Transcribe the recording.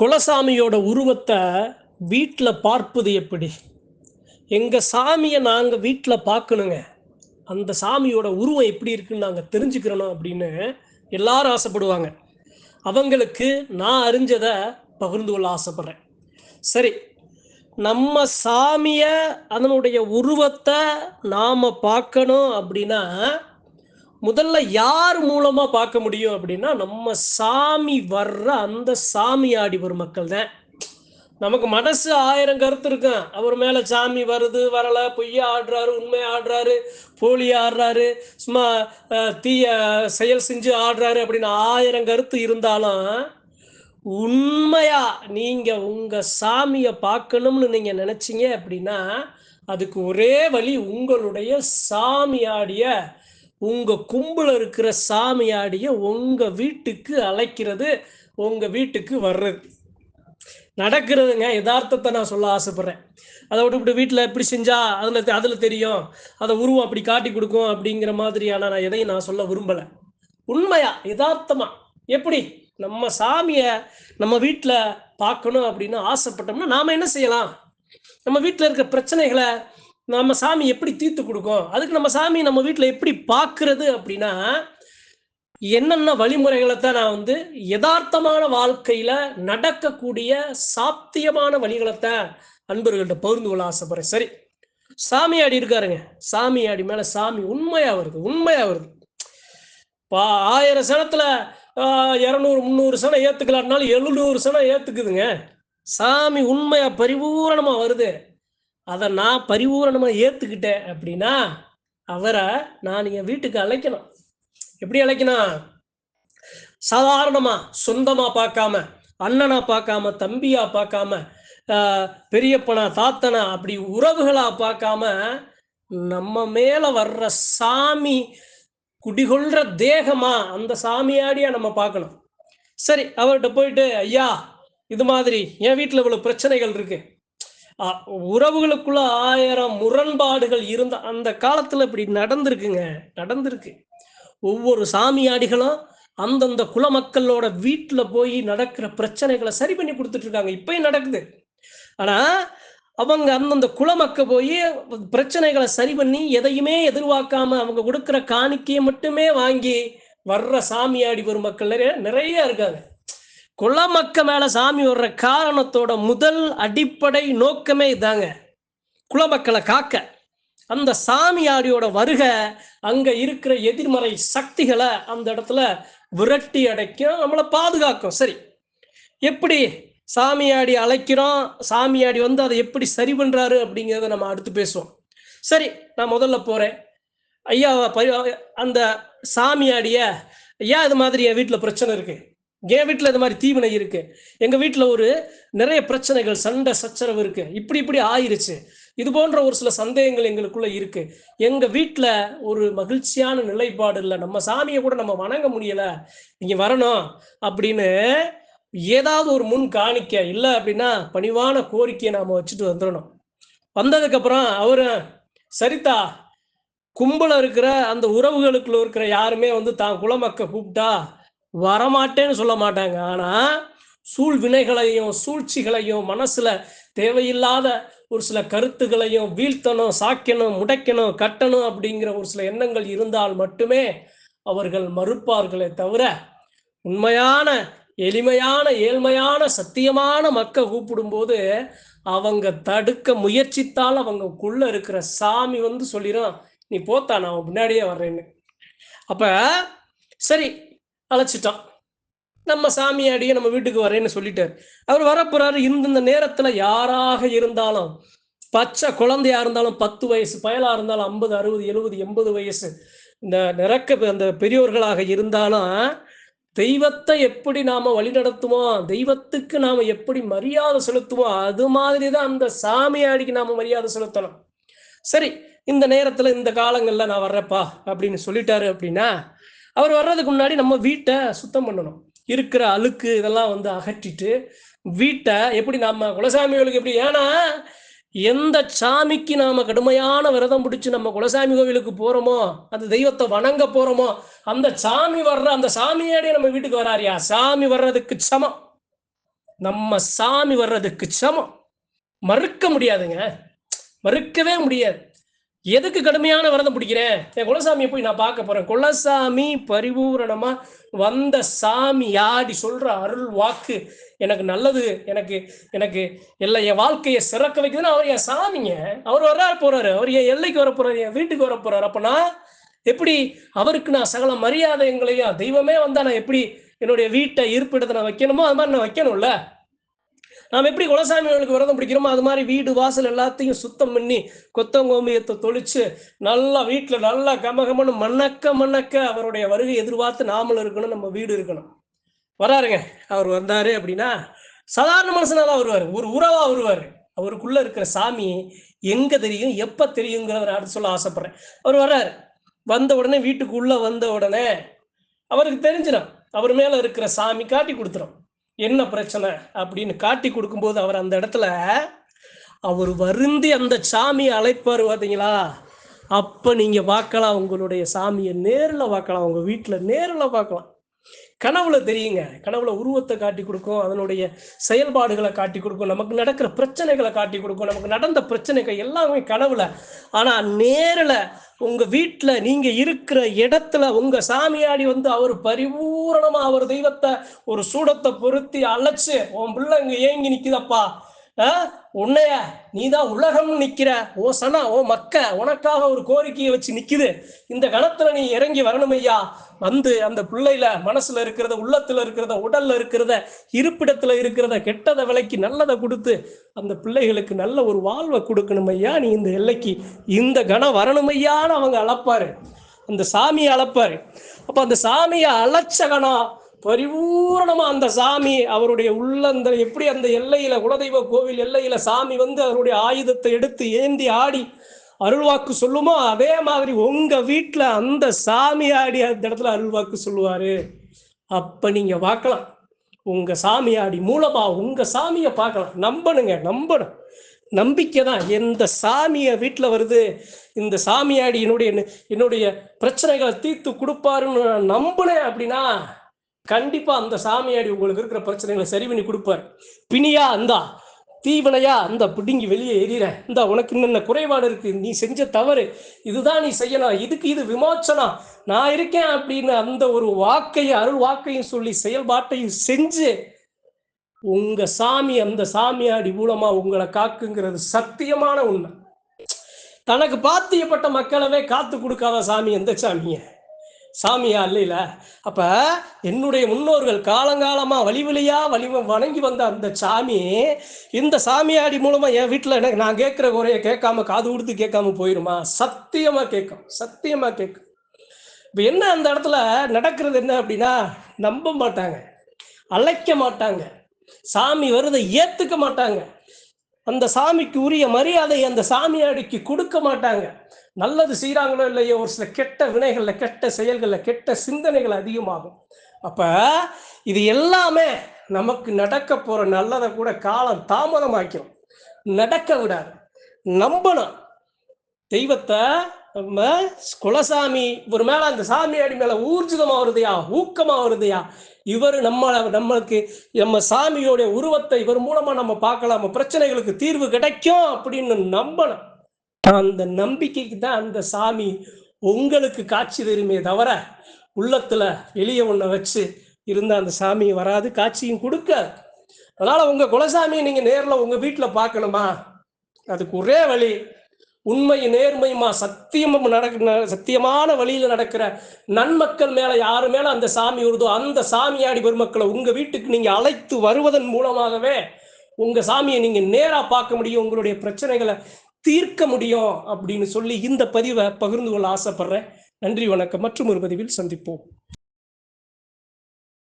குலசாமியோட உருவத்தை வீட்டில் பார்ப்பது எப்படி? எங்கள் சாமியை நாங்கள் வீட்டில் பார்க்கணுங்க. அந்த சாமியோட உருவம் எப்படி இருக்குன்னு நாங்கள் தெரிஞ்சுக்கிறணும் அப்படின்னு எல்லாரும் ஆசைப்படுவாங்க. அவங்களுக்கு நான் அறிஞ்சதை பகிர்ந்து கொள்ள ஆசைப்படுறேன். சரி நம்ம சாமியை அதனுடைய உருவத்தை நாம் பார்க்கணும் அப்படின்னா முதல்ல யார் மூலமா பார்க்க முடியும் அப்படின்னா நம்ம சாமி வர்ற அந்த சாமியாடி வரும் மக்கள் தான். நமக்கு மனசு ஆயிரம் கருத்து இருக்கும். அவர் மேல சாமி வருது வரல பொய்யா ஆடுறாரு உண்மையா ஆடுறாரு போலி ஆடுறாரு சும்மா தீய செயல் செஞ்சு ஆடுறாரு அப்படின்னு ஆயிரம் கருத்து இருந்தாலும் உண்மையா நீங்க உங்க சாமியை பார்க்கணும்னு நீங்க நினைச்சீங்க அப்படின்னா அதுக்கு ஒரே வழி உங்களுடைய சாமியாடிய உங்க கும்பல இருக்கிற சாமியாடிய உங்க வீட்டுக்கு அழைக்கிறது உங்க வீட்டுக்கு வர்றது. நடக்கிறதுங்க யதார்த்தத்தை நான் சொல்ல ஆசைப்படுறேன். அதை விட்டு வீட்டில் எப்படி செஞ்சா அதில் அதில் தெரியும். அதை உருவம் அப்படி காட்டி கொடுக்கும் அப்படிங்கிற மாதிரியான நான் எதையும் நான் சொல்ல விரும்பலை. உண்மையா யதார்த்தமா? எப்படி? நம்ம சாமியை நம்ம வீட்டில் பார்க்கணும் அப்படின்னு ஆசைப்பட்டோம்னா நாம் என்ன செய்யலாம்? நம்ம வீட்டில் இருக்கிற பிரச்சனைகளை நம்ம சாமி எப்படி தீர்த்து கொடுக்கும்? அதுக்கு நம்ம சாமி நம்ம வீட்டில் எப்படி பார்க்கறது அப்படின்னா என்னென்ன வழிமுறைகளை தான் நான் வந்து யதார்த்தமான வாழ்க்கையில நடக்கக்கூடிய சாத்தியமான வழிகளை தான் அன்பர்கள்ட்ட பகிர்ந்து கொள்ள ஆசைப்படுறேன். சரி சாமியாடி இருக்காருங்க. சாமியாடி மேல சாமி உண்மையா வருது உண்மையா வருது. பா ஆயிரம் சனத்துல இரநூறு முந்நூறு சனம் ஏத்துக்கலாம்னாலும் எழுநூறு சனம் ஏத்துக்குதுங்க. சாமி உண்மையா பரிபூரணமா வருது. அதை நான் பரிபூரணமாக ஏற்றுக்கிட்டேன் அப்படின்னா அவரை நான் என் வீட்டுக்கு அழைக்கணும். எப்படி அழைக்கணும்? சாதாரணமாக சொந்தமாக பார்க்காம அண்ணனா பார்க்காம தம்பியா பார்க்காம பெரியப்பனா தாத்தனா அப்படி உறவுகளா பார்க்காம நம்ம மேல வர்ற சாமி குடிகொள்ற தேகமா அந்த சாமியாடியா நம்ம பார்க்கணும். சரி அவர்கிட்ட போயிட்டு ஐயா இது மாதிரி என் வீட்டில் இவ்வளோ பிரச்சனைகள் இருக்குது உறவுகளுக்குள்ள ஆயிரம் முரண்பாடுகள் இருந்த அந்த காலத்துல இப்படி நடந்திருக்குங்க. நடந்திருக்கு. ஒவ்வொரு சாமியாடிகளும் அந்தந்த குல மக்களோட வீட்டுல போய் நடக்கிற பிரச்சனைகளை சரி பண்ணி கொடுத்துட்டு இருக்காங்க இப்பயும் நடக்குது. ஆனா அவங்க அந்தந்த குலமக்க போய் பிரச்சனைகளை சரி பண்ணி எதையுமே எதிர்பார்க்காம அவங்க கொடுக்குற காணிக்கையை மட்டுமே வாங்கி வர்ற சாமியாடி வரும் மக்கள் நிறைய நிறைய இருக்காங்க. குலமக்க மேல சாமி வர்ற காரணத்தோட முதல் அடிப்படை நோக்கமே இதாங்க. குலமக்களை காக்க. அந்த சாமியாடியோட வருகை அங்க இருக்கிற எதிர்மறை சக்திகளை அந்த இடத்துல விரட்டி அடைக்கும் நம்மளை பாதுகாக்கும். சரி. எப்படி சாமியாடி அழைக்கிறோம் சாமியாடி வந்து அதை எப்படி சரி பண்றாரு அப்படிங்கிறத நம்ம அடுத்து பேசுவோம். சரி நான் முதல்ல போறேன். ஐயா அந்த சாமியாடிய ஐயா இது மாதிரி என் வீட்டில் பிரச்சனை இருக்குது என் வீட்டில் இது மாதிரி தீவினை இருக்கு. எங்கள் வீட்டில் ஒரு நிறைய பிரச்சனைகள் சண்டை சச்சரவு இருக்கு. இப்படி இப்படி ஆயிருச்சு. இது போன்ற ஒரு சில சந்தேகங்கள் எங்களுக்குள்ள இருக்கு. எங்க வீட்டில் ஒரு மகிழ்ச்சியான நிலைப்பாடு இல்லை. நம்ம சாமியை கூட நம்ம வணங்க முடியல. நீங்க வரணும் அப்படின்னு ஏதாவது ஒரு முன் காணிக்க இல்லை அப்படின்னா பணிவான கோரிக்கையை நாம் வச்சுட்டு வந்துடணும். வந்ததுக்கப்புறம் அவர் அவரு சரிதா கும்பல இருக்கிற அந்த உறவுகளுக்குள்ள இருக்கிற யாருமே வந்து தான் குலமக்க கூப்பிட்டா வரமாட்டேன்னு சொல்ல மாட்டாங்க. ஆனா சூழ் வினைகளையும் சூழ்ச்சிகளையும் மனசுல தேவையில்லாத ஒரு சில கருத்துகளையும் வீழ்த்தணும் சாக்கணும் முடைக்கணும் கட்டணும் அப்படிங்கிற ஒரு சில எண்ணங்கள் இருந்தால் மட்டுமே அவர்கள் மறுப்பார்களே தவிர உண்மையான எளிமையான ஏழ்மையான சத்தியமான மக்க கூப்பிடும்போது அவங்க தடுக்க முயற்சித்தால் அவங்கக்குள்ள இருக்கிற சாமி வந்து சொல்லிடும் நீ போத்தா நான் உன் பின்னாடியே வர்றேன்னு. அப்ப சரி அழைச்சிட்டான். நம்ம சாமியாடியே நம்ம வீட்டுக்கு வரேன்னு சொல்லிட்டார். அவர் வரப்போறாரு இந்தந்த நேரத்துல யாராக இருந்தாலும் பச்சை குழந்தையா இருந்தாலும் பத்து வயசு பயலா இருந்தாலும் ஐம்பது அறுபது எழுபது எண்பது வயசு இந்த நிறக்க அந்த பெரியோர்களாக இருந்தாலும் தெய்வத்தை எப்படி நாம வழிநடத்துவோம் தெய்வத்துக்கு நாம எப்படி மரியாதை செலுத்துவோம் அது மாதிரி தான் அந்த சாமியாடிக்கு நாம மரியாதை செலுத்தணும். சரி இந்த நேரத்துல இந்த காலங்கள்ல நான் வர்றப்பா அப்படின்னு சொல்லிட்டாரு அப்படின்னா அவர் வர்றதுக்கு முன்னாடி நம்ம வீட்டை சுத்தம் பண்ணணும். இருக்கிற அழுக்கு இதெல்லாம் வந்து அகற்றிட்டு வீட்டை எப்படி நாம குலசாமிகளுக்கு எப்படி ஏன்னா எந்த சாமிக்கு நாம கடுமையான விரதம் பிடிச்சு நம்ம குலசாமி கோவிலுக்கு போறோமோ அந்த தெய்வத்தை வணங்க போறோமோ அந்த சாமி வர்ற அந்த சாமியாடியே நம்ம வீட்டுக்கு வராறியா சாமி வர்றதுக்கு சமம். நம்ம சாமி வர்றதுக்கு சமம். மறுக்க முடியாதுங்க. மறுக்கவே முடியாது. எதுக்கு கடுமையான விரதம் பிடிக்கிறேன்? என் குலசாமியை போய் நான் பார்க்க போறேன். குலசாமி பரிபூரணமா வந்த சாமி யாடி சொல்ற அருள் வாக்கு எனக்கு நல்லது எனக்கு எனக்கு எல்லாம் என் வாழ்க்கையை சிறக்க வைக்குதுன்னு அவர் என் சாமிங்க. அவர் வர்றாரு போறாரு. அவர் என் எல்லைக்கு வர போறாரு என் வீட்டுக்கு வர போறாரு. அப்ப நான் எப்படி அவருக்கு நான் சகல மரியாதைங்களையும் தெய்வமே வந்தா நான் எப்படி என்னுடைய வீட்டை இருப்பிடத்தை நான் வைக்கணுமோ அது மாதிரி நான் வைக்கணும்ல? நாம் எப்படி குலசாமிகளுக்கு விரதம் பிடிக்கிறோமோ அது மாதிரி வீடு வாசல் எல்லாத்தையும் சுத்தம் பண்ணி கொத்தங்கோமியத்தை தொளிச்சு நல்லா வீட்டில் நல்லா கமகமன்னு மணக்க மணக்க அவருடைய வருகை எதிர்பார்த்து நாமளும் இருக்கணும் நம்ம வீடு இருக்கணும். வராருங்க. அவர் வந்தாரு அப்படின்னா சாதாரண மனுஷனாக தான் வருவார். ஒரு உறவாக வருவார். அவருக்குள்ள இருக்கிற சாமி எங்க தெரியும் எப்ப தெரியுங்கிறத நான் அடுத்து சொல்ல ஆசைப்படுறேன். அவர் வர்றாரு. வந்த உடனே வீட்டுக்குள்ள வந்த உடனே அவருக்கு தெரிஞ்சிடும். அவர் மேல இருக்கிற சாமி காட்டி கொடுத்துரும். என்ன பிரச்சனை அப்படின்னு காட்டி கொடுக்கும்போது அவர் அந்த இடத்துல அவர் வருந்தி அந்த சாமியை அழைப்பார் பார்த்தீங்களா? அப்போ நீங்கள் பார்க்கலாம் உங்களுடைய சாமியை நேரில் பார்க்கலாம் உங்கள் வீட்டில் நேரில் பார்க்கலாம். கனவுல தெரியுங்க. கனவுல உருவத்தை காட்டி கொடுக்கும் அதனுடைய செயல்பாடுகளை காட்டி கொடுக்கும் நமக்கு நடக்கிற பிரச்சனைகளை காட்டி கொடுக்கும் நமக்கு நடந்த பிரச்சனைகள் எல்லாமே கனவுல. ஆனா நேரில் உங்க வீட்டுல நீங்க இருக்கிற இடத்துல உங்க சாமியாடி வந்து அவர் பரிபூரணமா அவர் தெய்வத்தை ஒரு சூடத்தை பொருத்தி அழைச்சு உன் பிள்ளைங்க ஏங்கி நிக்குதப்பா. உன்னைய? நீதான் உலகம் நிக்கிற. ஓ சனா ஓ மக்க உனக்காக ஒரு கோரிக்கையை வச்சு நிக்குது. இந்த கணத்துல நீ இறங்கி வரணும் ஐயா வந்து அந்த பிள்ளையில மனசுல இருக்கிறத உள்ளத்துல இருக்கிறத உடல்ல இருக்கிறத இருப்பிடத்துல இருக்கிறத கெட்டதை விலைக்கு நல்லதை கொடுத்து அந்த பிள்ளைகளுக்கு நல்ல ஒரு வாழ்வை கொடுக்கணும் ஐயா நீ இந்த எல்லைக்கு இந்த கணம் வரணும் ஐயான்னு அவங்க அளப்பாரு அந்த சாமியை அளப்பாரு அப்ப அந்த சாமியை அழைச்ச கணம் பரிபூரணமா அந்த சாமி அவருடைய உள்ள அந்த எப்படி அந்த எல்லையில குலதெய்வ கோவில் எல்லையில சாமி வந்து அவருடைய ஆயுதத்தை எடுத்து ஏந்தி ஆடி அருள்வாக்கு சொல்லுமோ அதே மாதிரி உங்க வீட்டுல அந்த சாமி ஆடி அந்த இடத்துல அருள்வாக்கு சொல்லுவாரு. அப்ப நீங்க பார்க்கலாம். உங்க சாமியாடி மூலமா உங்க சாமியை பார்க்கலாம். நம்பணுங்க நம்பணும். நம்பிக்கை தான். எந்த சாமியை வீட்டில் வருது இந்த சாமியாடி என்னுடைய என்னுடைய பிரச்சனைகளை தீர்த்து கொடுப்பாருன்னு நம்பினேன் அப்படின்னா கண்டிப்பா அந்த சாமியாடி உங்களுக்கு இருக்கிற பிரச்சனைகளை சரி பண்ணி கொடுப்பார். பிணியா அந்தா தீவனையா அந்த பிடுங்கி வெளியே எறிகிற இந்த உனக்கு இன்னென்ன குறைபாடு இருக்கு? நீ செஞ்ச தவறு. இதுதான் நீ செய்யணும். இதுக்கு இது விமோச்சனம். நான் இருக்கேன் அப்படின்னு அந்த ஒரு வாக்கையும் அருள் வாக்கையும் சொல்லி செயல்பாட்டையும் செஞ்சு உங்க சாமி அந்த சாமியாடி மூலமா உங்களை காக்குங்கிறது சத்தியமான உண்மை. தனக்கு பாத்தியப்பட்ட மக்களவே காத்து கொடுக்காத சாமி எந்த சாமியை சாமியா? இல்லையில அப்ப என்னுடைய முன்னோர்கள் காலங்காலமா வழி வழியா வழி வணங்கி வந்த அந்த சாமி இந்த சாமியாடி மூலமா என் வீட்டுல எனக்கு நான் கேட்கிற குறைய கேட்காம காது கொடுத்து கேட்காம போயிருமா? சத்தியமா கேட்கும். சத்தியமா கேட்கும். இப்ப என்ன அந்த இடத்துல நடக்கிறது என்ன அப்படின்னா நம்ப மாட்டாங்க. அழைக்க மாட்டாங்க. சாமி வருதை ஏத்துக்க மாட்டாங்க. அந்த சாமிக்கு உரிய மரியாதை அந்த சாமியாடிக்கு கொடுக்க மாட்டாங்க. நல்லது செய்கிறாங்களோ இல்லையோ ஒரு சில கெட்ட வினைகளில் கெட்ட செயல்களில் கெட்ட சிந்தனைகள் அதிகமாகும். அப்போ இது எல்லாமே நமக்கு நடக்க போகிற நல்லதை கூட காலம் தாமதமாக்கிடும் நடக்க விடாது. நம்பணும். தெய்வத்தை நம்ம குலசாமி ஒரு மேலே அந்த சாமியாடி மேலே ஊர்ஜிதமாக வருதையா ஊக்கமாக வருதையா இவர் நம்ம நம்மளுக்கு நம்ம சாமியோடைய உருவத்தை இவர் மூலமா நம்ம பார்க்கலாம். பிரச்சனைகளுக்கு தீர்வு கிடைக்கும் அப்படின்னு நம்பணும். அந்த நம்பிக்கைக்கு தான் அந்த சாமி உங்களுக்கு காட்சி தருமே தவிர உள்ளத்துல வெளியே ஒன்றை வச்சு இருந்த அந்த சாமி வராது காட்சியும் கொடுக்காது. அதனால உங்க குலசாமியை நீங்க நேரில் உங்க வீட்டில் பார்க்கணுமா? அதுக்கு ஒரே வழி உண்மை நேர்மையுமா சத்தியமும் நடக்க சத்தியமான வழியில் நடக்கிற நன்மக்கள் மேலே யாரு மேலே அந்த சாமி வருதோ அந்த சாமியாடி பெருமக்களை உங்கள் வீட்டுக்கு நீங்கள் அழைத்து வருவதன் மூலமாகவே உங்கள் சாமியை நீங்கள் நேராக பார்க்க முடியும் உங்களுடைய பிரச்சனைகளை தீர்க்க முடியும் அப்படின்னு சொல்லி இந்த பதிவை பகிர்ந்து கொள்ள ஆசைப்படுறேன். நன்றி வணக்கம். மற்றும் ஒரு பதிவில் சந்திப்போம்.